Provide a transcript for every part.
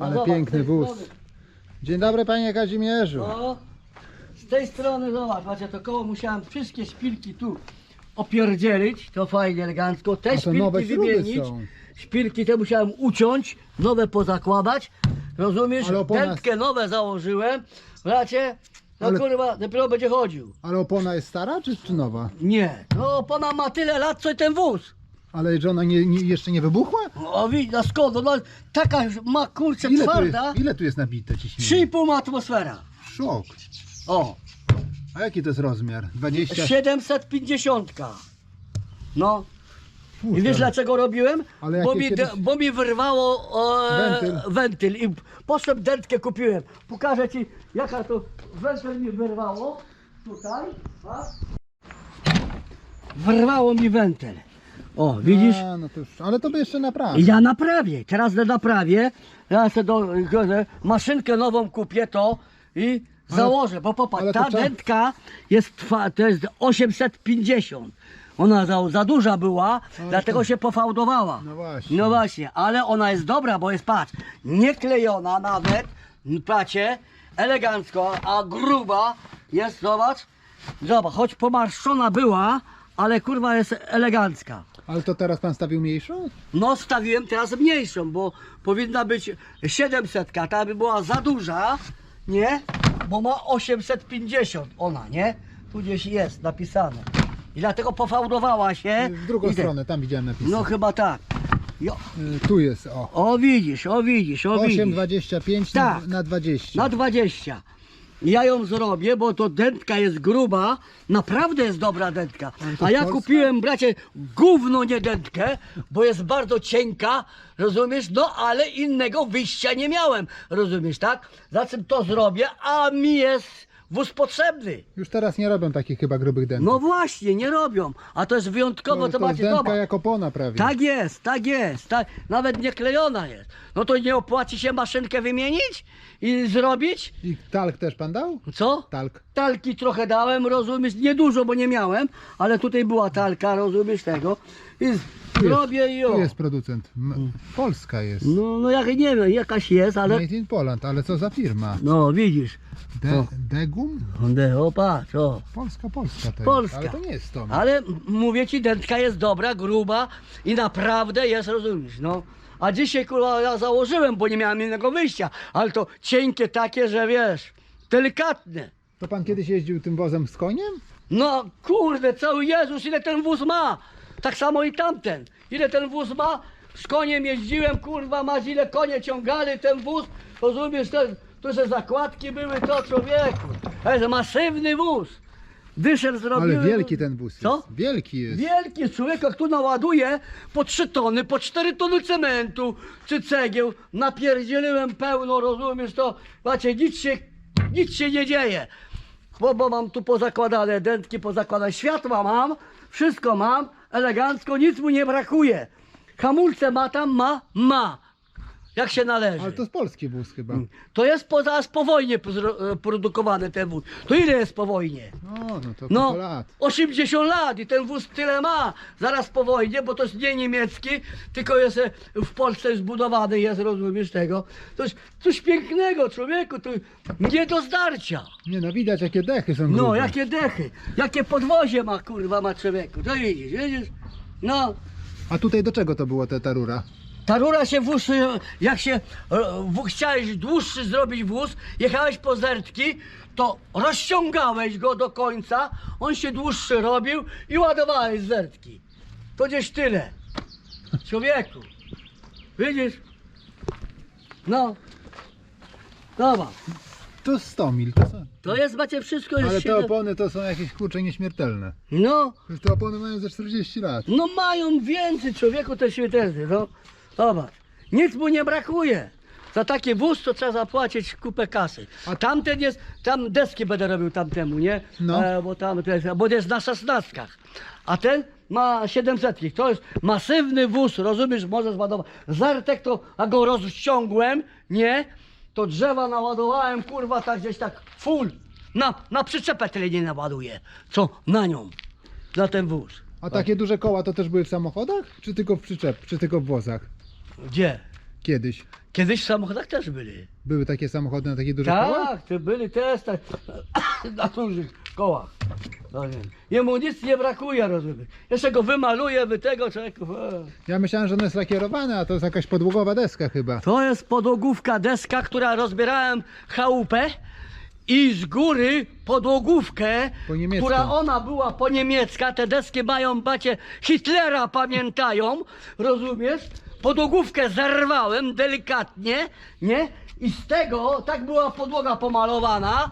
No Ale zobacz, piękny z tej wóz. strony. Dzień dobry panie Kazimierzu. O, z tej strony zobacz, macie to koło musiałem wszystkie szpilki tu opierdzielić, to fajnie elegancko, te A to nowe szpilki śruby wymienić, są. szpilki te musiałem uciąć, nowe pozakładać, rozumiesz, Ale opona- dętkę nowe założyłem, bracie, no Ale- kurwa, dopiero będzie chodził. Ale opona jest stara czy, czy nowa? Nie, no opona ma tyle lat, co i ten wóz. Ale że ona nie, nie, jeszcze nie wybuchła? O widz, a skąd, no taka ma kurczę Ile tu, twarda, jest, ile tu jest nabite ciśnienie? 3,5 ma atmosfera. Szok. O, A jaki to jest rozmiar? 20? 750. No. I Kurczę, wiesz dlaczego robiłem? Ale Bo mi, kiedyś- bo mi wyrwało e, Wentyl. wentyl i poszedłem dętkę kupiłem. Pokażę ci jaka to wentyl mi wyrwało. Tutaj. A? Wyrwało mi wentyl. O, widzisz? A, no to już, ale to by jeszcze naprawdę. Ja naprawię, teraz to naprawię. Ja sobie do, maszynkę nową kupię to i założę, bo popatrz, ale to ta trzeba- dętka jest, twa, to jest 850. Ona za, za duża była, dlatego się pofałdowała. No właśnie. No właśnie, ale ona jest dobra, bo jest, patrz, nie klejona nawet, pacie, elegancko, a gruba jest, zobacz, zobacz, choć pomarszczona była, ale kurwa jest elegancka. Ale to teraz pan stawił mniejszą? No stawiłem teraz mniejszą, bo powinna być 700, ta by była za duża, nie? Bo ma 850 ona, nie? Tu gdzieś jest napisane. I dlatego pofałdowała się. W drugą I te- stronę, tam widziałem napisy. No chyba tak. Jo. Y, Tu jest, o. O widzisz, o widzisz, o widzisz. 8,25 Tak. na 20. Na 20. Ja ją zrobię, bo to dętka jest gruba, naprawdę jest dobra dętka. A ja kupiłem, bracie, gówno nie dętkę, bo jest bardzo cienka, rozumiesz? No ale innego wyjścia nie miałem, rozumiesz, tak? Za czym to zrobię, a mi jest wóz potrzebny. Już teraz nie robią takich chyba grubych dętek. No właśnie, nie robią. A to jest wyjątkowo, to, to, to jest macie, dętka zobacz. jak opona prawie. Tak jest, tak jest. Tak, nawet nie klejona jest. No to nie opłaci się maszynkę wymienić i zrobić? I talk też pan dał? Co? Talk. Talki trochę dałem, rozumiesz, niedużo, bo nie miałem, ale tutaj była talka, rozumiesz tego. I zrobię jest, ją. Tu jest producent. M- Polska jest. No, no jak nie wiem, jakaś jest, ale. Made in Poland, ale co za firma? No widzisz. De, Degum? De, o patrz, o. Polska, Polska to Polska. jest. Ale to nie jest to. Ale m- mówię ci, dętka jest dobra, gruba i naprawdę jest, rozumiesz, no. A dzisiaj kurwa ja założyłem, bo nie miałem innego wyjścia, ale to cienkie takie, że wiesz, delikatne. To pan kiedyś jeździł tym wozem z koniem? No kurde, cały Jezus, ile ten wóz ma? Tak samo i tamten. Ile ten wóz ma? Z koniem jeździłem, kurwa, masz ile konie ciągali ten wóz? Rozumiesz, to, to że zakładki były, to człowieku. To jest masywny wóz. Wyszedł, zrobiłem. Ale wielki ten wóz jest. Co? Wielki jest. Wielki człowiek, jak tu naładuje po 3 tony, po 4 tony cementu czy cegieł, napierdzieliłem pełno, rozumiesz to, macie, nic się, nic się nie dzieje. Bo, bo mam tu pozakładane dętki, pozakładane światła mam, wszystko mam, elegancko, nic mu nie brakuje. Hamulce ma tam, ma, ma. Jak się należy. Ale to jest polski wóz chyba. To jest po, zaraz po wojnie pozro- produkowany ten wóz. To ile jest po wojnie? No, no to No, kilka lat. 80 lat i ten wóz tyle ma. Zaraz po wojnie, bo to jest nie niemiecki, tylko jest e, w Polsce zbudowany, jest, rozumiesz tego. Jest coś pięknego, człowieku, to nie do zdarcia. Nie no, widać jakie dechy są No, grube. jakie dechy, jakie podwozie ma, kurwa, ma człowieku. To widzisz, widzisz? No, A tutaj do czego to było te, ta rura? Ta rura się wóz, jak się e, w, chciałeś dłuższy zrobić wóz, jechałeś po zertki, to rozciągałeś go do końca, on się dłuższy robił i ładowałeś zertki. To gdzieś tyle. Człowieku. Widzisz? No. Dobra. To 100 mil. To są... To jest, macie wszystko jest Ale te opony to są jakieś kurcze nieśmiertelne. No, te opony mają ze 40 lat. no mają więcej człowieku te śmiertelne, no. Zobacz. Nic mu nie brakuje. Za taki wóz to trzeba zapłacić kupę kasy. A tamten jest, tam deski będę robił tamtemu, nie? No. E, bo tam to jest, bo jest na szesnastkach. A ten ma 700. To jest masywny wóz, rozumiesz, możesz ładować. Zartek to, a go rozciągłem, nie? To drzewa naładowałem, kurwa, tak gdzieś tak full. Na, na przyczepę tyle nie naładuję, co na nią. Za ten wóz. A takie duże koła to też były w samochodach? Czy tylko w przyczep, czy tylko w wozach? Gdzie? Kiedyś. Kiedyś w samochodach też byli. Były takie samochody na takich dużych kołach? Tak, to byli też tak, na dużych kołach. No nie. Jemu nic nie brakuje, rozumiesz. Jeszcze go wymaluję, wy tego człowieku. e. Ja myślałem, że ono jest lakierowane, a to jest jakaś podłogowa deska chyba. To jest podłogówka deska, która rozbierałem chałupę i z góry podłogówkę, Po niemiecku. która ona była po niemiecka, te deski mają, bacie, Hitlera pamiętają, rozumiesz? Podłogówkę zerwałem delikatnie, nie? I z tego, tak była podłoga pomalowana,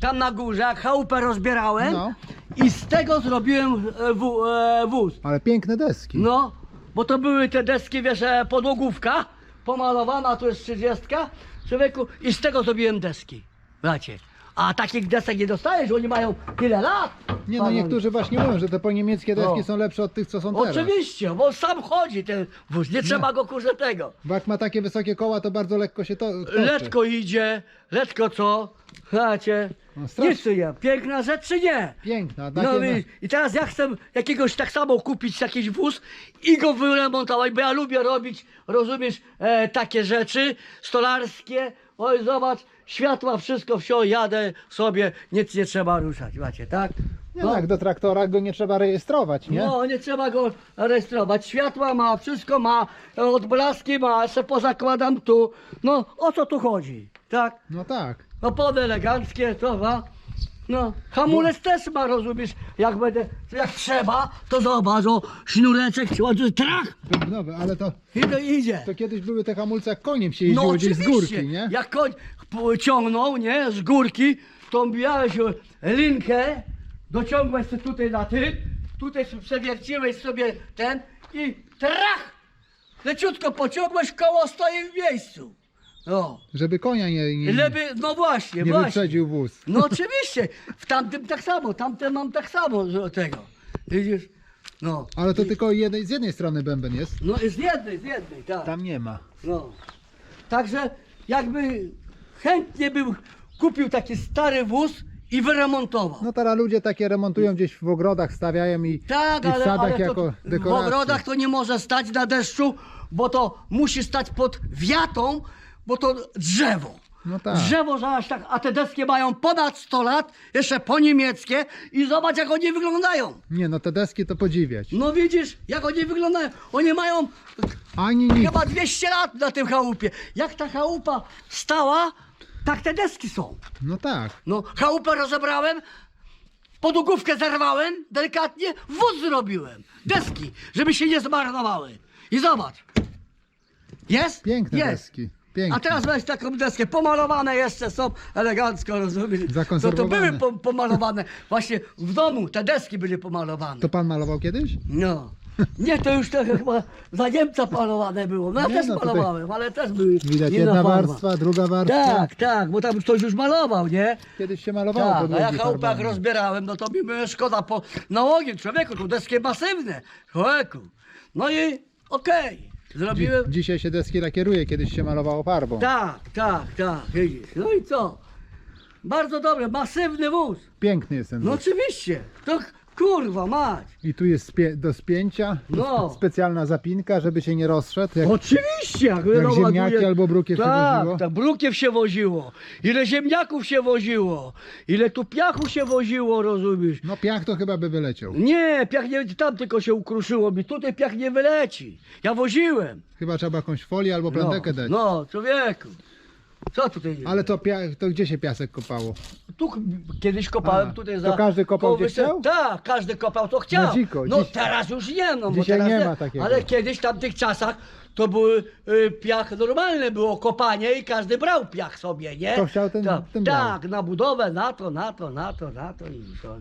tam na górze, jak chałupę rozbierałem, No. i z tego zrobiłem e, wó- e, wóz. Ale piękne deski. No, bo to były te deski, wiesz, e, podłogówka pomalowana, tu jest 30, człowieku, i z tego zrobiłem deski. Bracie. A takich desek nie dostajesz, oni mają tyle lat. Nie no, niektórzy właśnie mówią, że te po niemieckie deski No. są lepsze od tych, co są teraz. Oczywiście, bo sam chodzi ten wóz, nie trzeba go kurze tego. Bo jak ma takie wysokie koła, to bardzo lekko się to toczy. Letko idzie, letko co, bracie. No, strasznie. Nie czyje, piękna rzecz czy nie? Piękna, takie No no, i, i teraz ja chcę jakiegoś tak samo kupić jakiś wóz i go wyremontować, bo ja lubię robić, rozumiesz, e, takie rzeczy stolarskie. Oj, zobacz, światła, wszystko, wsio, jadę sobie, nic nie trzeba ruszać, macie, tak? Nie no, jak do traktora go nie trzeba rejestrować, nie? No, nie trzeba go rejestrować. Światła ma, wszystko ma, e, odblaski ma, se pozakładam tu. No, o co tu chodzi, tak? No tak. Opony eleganckie, to ma. No, hamulec też ma, rozumiesz? Jak będę, jak trzeba, to zobacz, o, sznureczek, ładny trach Bygnowy, ale to, i to idzie. to kiedyś były te hamulce jak koniem się jeździło No gdzieś z górki, nie? jak koń p- ciągnął, nie, z górki, to bijałeś linkę, dociągłeś sobie tutaj na ty, tutaj sobie przewierciłeś sobie ten i trach! Leciutko pociągłeś, koło stoi w miejscu. No, Żeby konia nie, nie, lepiej, no właśnie, nie właśnie. wyprzedził wóz. No oczywiście, w tamtym tak samo, tamten mam tak samo z tego. Widzisz? No. Ale to tylko jednej, z jednej strony bęben jest. No z jednej, z jednej, tak. Tam nie ma. No. Także jakby chętnie bym kupił taki stary wóz i wyremontował. No teraz ludzie takie remontują gdzieś w ogrodach, stawiają i, tak, i w ale, sadach ale to jako w dekorację. ogrodach to nie może stać na deszczu, bo to musi stać pod wiatą, bo to drzewo. No tak. Drzewo zaś tak, a te deski mają ponad 100 lat, jeszcze po niemieckie i zobacz jak oni wyglądają. Nie no, te deski to podziwiać. No widzisz, jak oni wyglądają. Oni mają Ani nic. chyba 200 lat na tym chałupie. Jak ta chałupa stała, tak te deski są. No tak. No, chałupę rozebrałem, podłogówkę zerwałem, delikatnie, wóz zrobiłem. Deski, żeby się nie zmarnowały. I zobacz. Jest? Piękne Jest. deski. Piękne. A teraz weź taką deskę, pomalowane jeszcze są, elegancko, rozumiesz? To, to Zakonserwowane. były po, pomalowane, właśnie w domu te deski były pomalowane. To pan malował kiedyś? No. Nie, to już to chyba za Niemca malowane było. No ja Nie, też no tutaj malowałem, ale też były Widać inna jedna farba. warstwa, druga warstwa. Tak, tak, bo tam ktoś już malował, nie? Kiedyś się malowało Tak, a podłogi ja farbami. rozbierałem, no to mi było szkoda po nałogi, człowieku, tu deski masywne, człowieku. No i okej, zrobiłem, Dzi- Dzisiaj się deski lakieruje, kiedyś się malowało farbą. tak, tak, tak, widzisz, no i co? Bardzo dobre, masywny wóz, Piękny jest ten no wóz. oczywiście, to kurwa mać. I tu jest spie- do spięcia. No. Specjalna zapinka, żeby się nie rozszedł. Jak... Oczywiście, jak, Jak no, ziemniaki albo brukiew się tak, woziło? Tak, brukiew się woziło. Ile ziemniaków się woziło. Ile tu piachu się woziło, rozumiesz? No piach to chyba by wyleciał. Nie, piach nie, tam tylko się ukruszyło mi. Tutaj piach nie wyleci. Ja woziłem. Chyba trzeba jakąś folię albo No, plandekę dać. no człowieku. Co tutaj jest? Ale to, pia- to gdzie się piasek kopało? Tu kiedyś kopałem A, tutaj to za... każdy kopał, koło gdzie chciał? Tak, każdy kopał co chciał. Na dziko, No dziś- teraz już nie, no bo Dzisiaj teraz nie ma takiego. Ale kiedyś w tamtych czasach to były y, piach normalne było kopanie i każdy brał piach sobie, nie? Kto chciał, ten- tak, ten brał. tak, na budowę, na to, na to, na to, na to i to.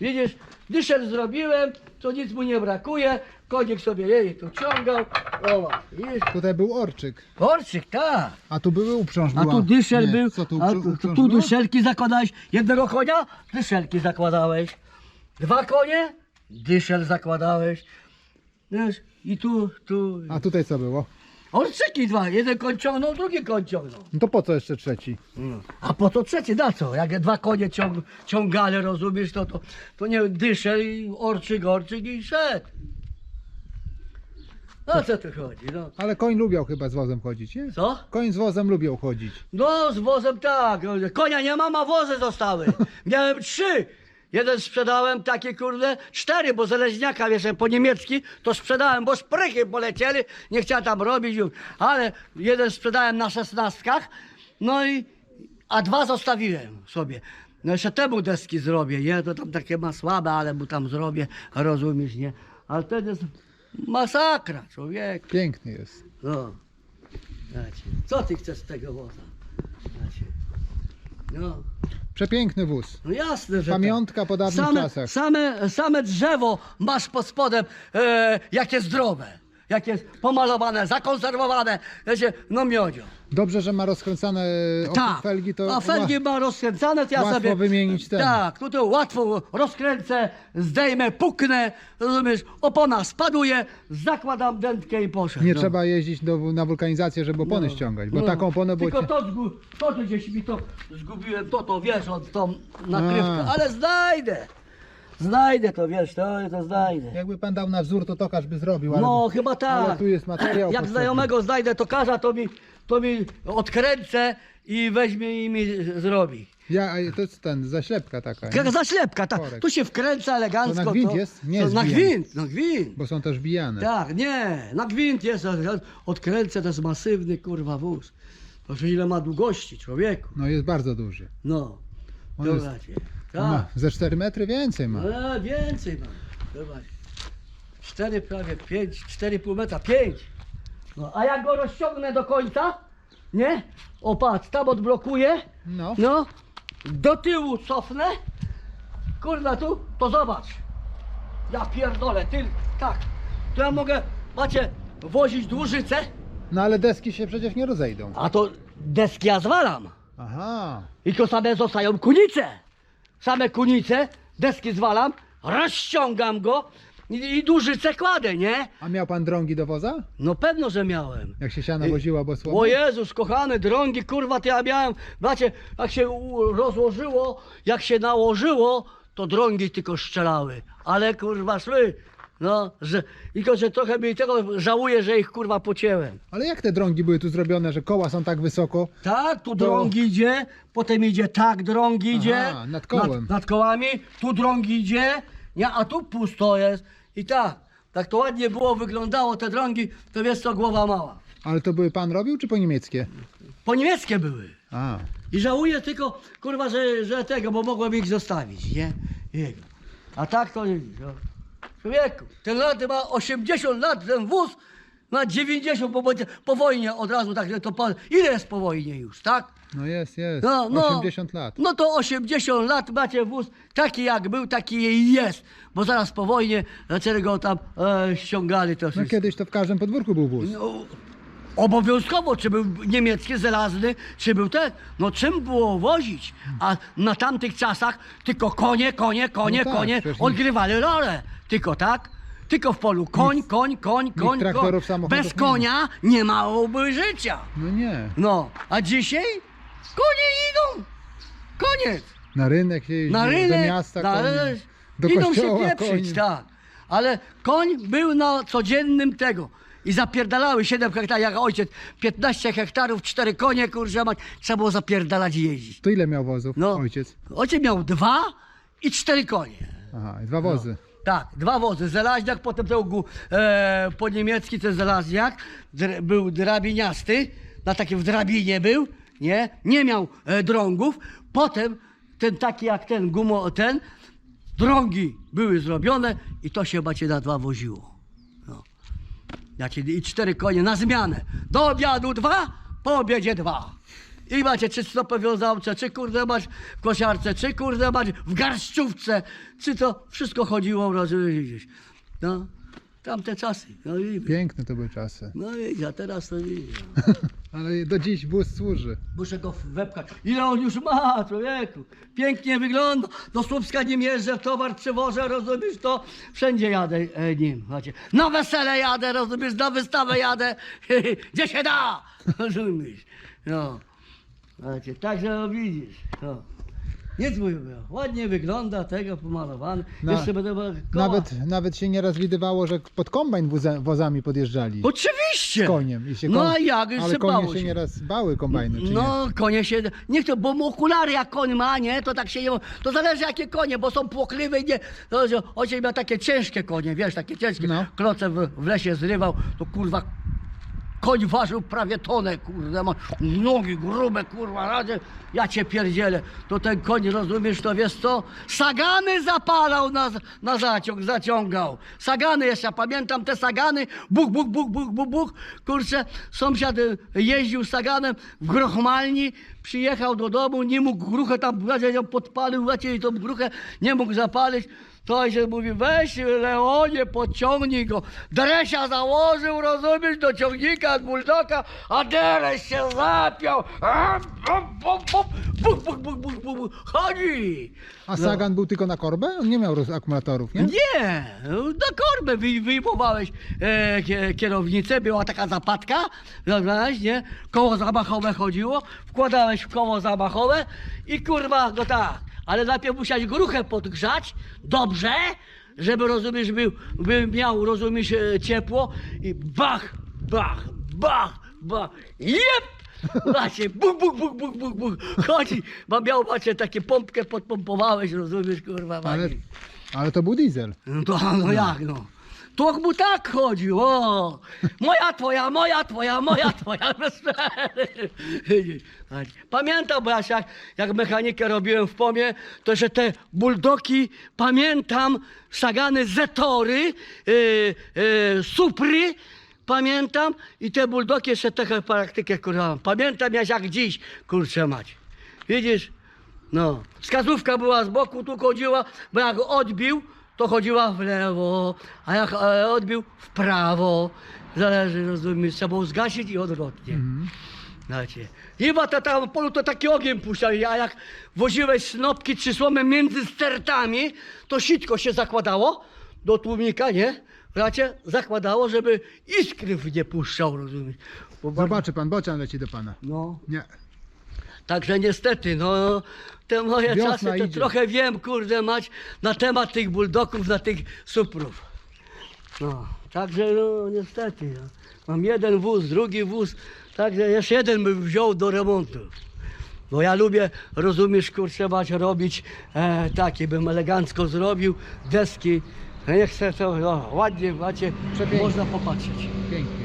Widzisz, dyszel zrobiłem, to nic mu nie brakuje, konik sobie jej tu ciągał, o, widzisz? Tutaj był orczyk. Orczyk, tak. A tu były uprząż A była. tu dyszel Nie, był, Co tu, a uprzy- tu, uprząż tu było? dyszelki zakładałeś. Jednego konia, dyszelki zakładałeś. Dwa konie, dyszel zakładałeś. Wiesz, i tu, tu. A tutaj co było? Orczyki dwa, jeden koń ciągnął, drugi koń ciągnął. No to po co jeszcze trzeci? A po to trzeci, na co? Jak dwa konie ciąg, ciągali, rozumiesz, to, to, to nie dyszel i orczyk, orczyk i szedł. O co tu chodzi, no. Ale koń lubiał chyba z wozem chodzić, nie? Co? Koń z wozem lubiał chodzić. No, z wozem tak. Konia nie mam, a wozy zostały. Miałem trzy. Jeden sprzedałem takie kurde, cztery, bo zaleźniaka wiesz, po niemiecki to sprzedałem, bo szprychy polecieli, nie chciałem tam robić już. Ale jeden sprzedałem na szesnastkach, no i, a dwa zostawiłem sobie. No jeszcze temu deski zrobię, nie? To tam takie ma słabe, ale mu tam zrobię, rozumiesz, nie? Ale jest masakra, człowiek. Piękny jest. No. Co ty chcesz z tego woza? No, Przepiękny wóz. no jasne, że Pamiątka po tak. dawnych same, czasach. Same, same drzewo masz pod spodem, e, jakie zdrowe, jakie pomalowane, zakonserwowane, wiecie, no miodzio. Dobrze, że ma rozkręcane oprócz Tak, felgi, to a felgi ma rozkręcane, to ja łatwo sobie... wymienić ten. Tak, tutaj łatwo rozkręcę, zdejmę, puknę, rozumiesz, opona spaduje, zakładam dętkę i poszedł. nie no. trzeba jeździć do, na wulkanizację, żeby opony No, ściągać, bo no. taką oponę było... Tylko cie- to, to gdzieś mi to zgubiłem, to to wiesz, od tą nakrywkę, A. ale znajdę. Znajdę to, wiesz, to, to znajdę. Jakby pan dał na wzór, to tokarz by zrobił, ale... No, chyba tak. ale tu jest materiał Jak potrzebny. znajomego znajdę tokarza, to mi, to mi odkręcę i weźmie i mi zrobi. Ja, a to jest ten, zaślepka taka, nie? Jak zaślepka, tak. Korek. Tu się wkręca elegancko. To na gwint jest? Nie to na gwint, na gwint. bo są też bijane. Tak, nie, na gwint jest, odkręcę, to jest masywny, kurwa, wóz. Proszę, ile ma długości, człowieku. No jest bardzo duży. No, On dobra jest- ma Tak, ze 4 metry więcej ma. ale więcej mam. Zobacz. Cztery prawie, pięć, cztery pół metra, pięć. No, a jak go rozciągnę do końca, nie? O patrz, tam odblokuję, No. no, do tyłu cofnę, kurwa tu, to zobacz. Ja pierdolę, ty, tak. To ja mogę, macie, wozić dłużycę, No ale deski się przecież nie rozejdą. a to deski ja zwalam. Aha. I to same zostają kunice. Same kunice, deski zwalam, rozciągam go i, i dużyce kładę, nie? A miał pan drągi do woza? No pewno, że miałem. Jak się siano I- woziła, bo słowo? O Jezus, kochany, drągi, kurwa, to ja miałem, znacie, jak się u- rozłożyło, jak się nałożyło, to drągi tylko szczelały. Ale kurwa szły. No, że, tylko że trochę mi tego żałuję, że ich kurwa pocięłem. Ale jak te drągi były tu zrobione, że koła są tak wysoko? Tak, tu drąg idzie, potem idzie tak, drąg idzie. Nad kołem. Nad, nad kołami, tu drąg idzie, nie, a tu pusto jest. I tak, tak to ładnie było, wyglądało te drągi, to wiesz co, głowa mała. Ale to były pan robił, czy po niemieckie? Po niemieckie były. A. I żałuję tylko, kurwa, że, że tego, bo mogłem ich zostawić, nie? Jego. A tak to nie. No. Człowieku, ten lat ma 80 lat, ten wóz ma 90 po, wojnie- po wojnie od razu, tak, to ile jest po wojnie już, tak? No jest, jest. No, no. 80 lat. No to 80 lat macie wóz, taki jak był, taki jest. Bo zaraz po wojnie, dlaczego go tam e, ściągali to No wszystko. kiedyś to w każdym podwórku był wóz. No, obowiązkowo, czy był niemiecki, żelazny, czy był ten. No czym było wozić? A na tamtych czasach tylko konie, konie, konie, No tak, konie przecież odgrywali rolę. Tylko tak? Tylko w polu koń, koń, koń, koń, koń. traktorów, samochodów Bez nie ma. konia nie małoby życia. No nie. No, a dzisiaj konie idą. Koniec. Na rynek się jeździ, Na do rynek, miasta na koniem, rynek. do Idą kościoła się pieprzyć, koniem. tak. Ale koń był na codziennym tego. I zapierdalały 7 hektarów, jak ojciec 15 hektarów, 4 konie, kurczę mać, trzeba było zapierdalać i jeździć. To ile miał wozów No. ojciec? Ojciec miał dwa i cztery konie. Aha, i dwa wozy. Tak, dwa wozy. Zelaźniak, potem to był e, po niemiecki ten zelaźniak, dr, był drabiniasty, na takim w drabinie był, nie? Nie miał e, drągów. Potem ten taki jak ten, gumo, ten, drągi były zrobione i to się macie na dwa woziło. No. Macie, I cztery konie na zmianę. Do obiadu dwa, po obiedzie dwa. I macie czy stopę wiązałce, czy kurde mać w kosiarce, czy kurde mać w garściówce, czy to wszystko chodziło, rozumiesz? No, tamte czasy. No i Piękne to były czasy. no i a teraz to widzisz. Ale do dziś wóz służy. Muszę go wepchać. Ile on już ma, człowieku? Pięknie wygląda. Do Słupska nim jeżdżę, towar przywożę, rozumiesz to? Wszędzie jadę e, nim. Macie. Na wesele jadę, rozumiesz, na wystawę jadę. Gdzie się da? Rozumiesz? No. Macie. Także no, widzisz. No. Nic mówię, ładnie wygląda, tego pomalowany. Na- Jeszcze będę koła. Nawet, nawet się nieraz widywało, że pod kombajn woza, wozami podjeżdżali. Oczywiście! Z koniem. I się No a jak, Ale sypało konie się się. nieraz bały kombajny, czy nie? No, konie się. Niech to, bo mu okulary jak koń ma, nie? To tak się nie. To zależy jakie konie, bo są płochliwe i nie. To, że ojciec miał takie ciężkie konie, wiesz, takie ciężkie. No. Kloce w, w lesie zrywał, to kurwa. Koń ważył prawie tonę, kurde, ma nogi grube, kurwa, radzie, ja cię pierdzielę. To ten koń, rozumiesz, to wiesz co? Sagany zapalał na, na zaciąg, zaciągał. Sagany jeszcze, pamiętam te sagany, buk, buk, buk, buk, buk, buk. Kurczę, sąsiad jeździł saganem w grochmalni, przyjechał do domu, nie mógł gruchę tam, wiecie, ją podpalił, wiecie, i tą gruchę nie mógł zapalić. To ojciec mówi, weź Leonie, podciągnij go. Dresia założył, rozumiesz, do ciągnika z buldoka, a Dreś się zapiął. Buk, buk, buk, buk, buk, buk. Chodzi. A Sagan był tylko na korbę? On nie miał roz- akumulatorów, nie? Nie, na korbę wy, wyjmowałeś e, kie- kierownicę, była taka zapadka, rozumiesz, nie? Koło zamachowe chodziło, wkładałeś w koło zamachowe i kurwa, no tak, ale najpierw musiałeś gruchę podgrzać, dobrze, żeby, rozumiesz, był, by miał, rozumiesz, e, ciepło i bach, bach, bach, bach, jep! Macie, buk, buk, buk, buk, buk, buk, chodzi, bo miał, macie, takie pompkę podpompowałeś, rozumiesz, kurwa, Ale, ale to był diesel. No to no jak no? To mu tak chodził, o! Moja twoja, moja twoja, moja twoja. Pamiętam, bo ja się jak, mechanikę robiłem w pomie, to że te buldoki, pamiętam, sagany zetory, yy, yy, supry, pamiętam i te buldoki jeszcze trochę praktykę kurwa. Pamiętam jak, jak dziś, kurczę mać. Widzisz? No, wskazówka była z boku, tu chodziła, bo jak odbił, to chodziła w lewo, a jak e, odbił w prawo. Zależy, rozumiesz, trzeba było zgasić i odwrotnie. Znacie. I ma to tam w polu to taki ogień puszczał, a jak woziłeś snopki czy słomy między stertami, to sitko się zakładało do tłumika, nie? Bracie, zakładało, żeby iskry w nie puszczał, rozumiesz? Bo bardzo- Zobaczy pan, bocian leci do pana. No, Nie. Także niestety, no, te moje Wiosna czasy to idzie. trochę wiem, kurde, mać na temat tych buldoków, na tych suprów. No, także no, niestety, no. mam jeden wóz, drugi wóz, także jeszcze jeden bym wziął do remontu. Bo ja lubię, rozumiesz, kurczę, mać robić e, takie, bym elegancko zrobił, deski. No nie chcę to, no, ładnie, macie, Przepięknie. można popatrzeć. Pięknie.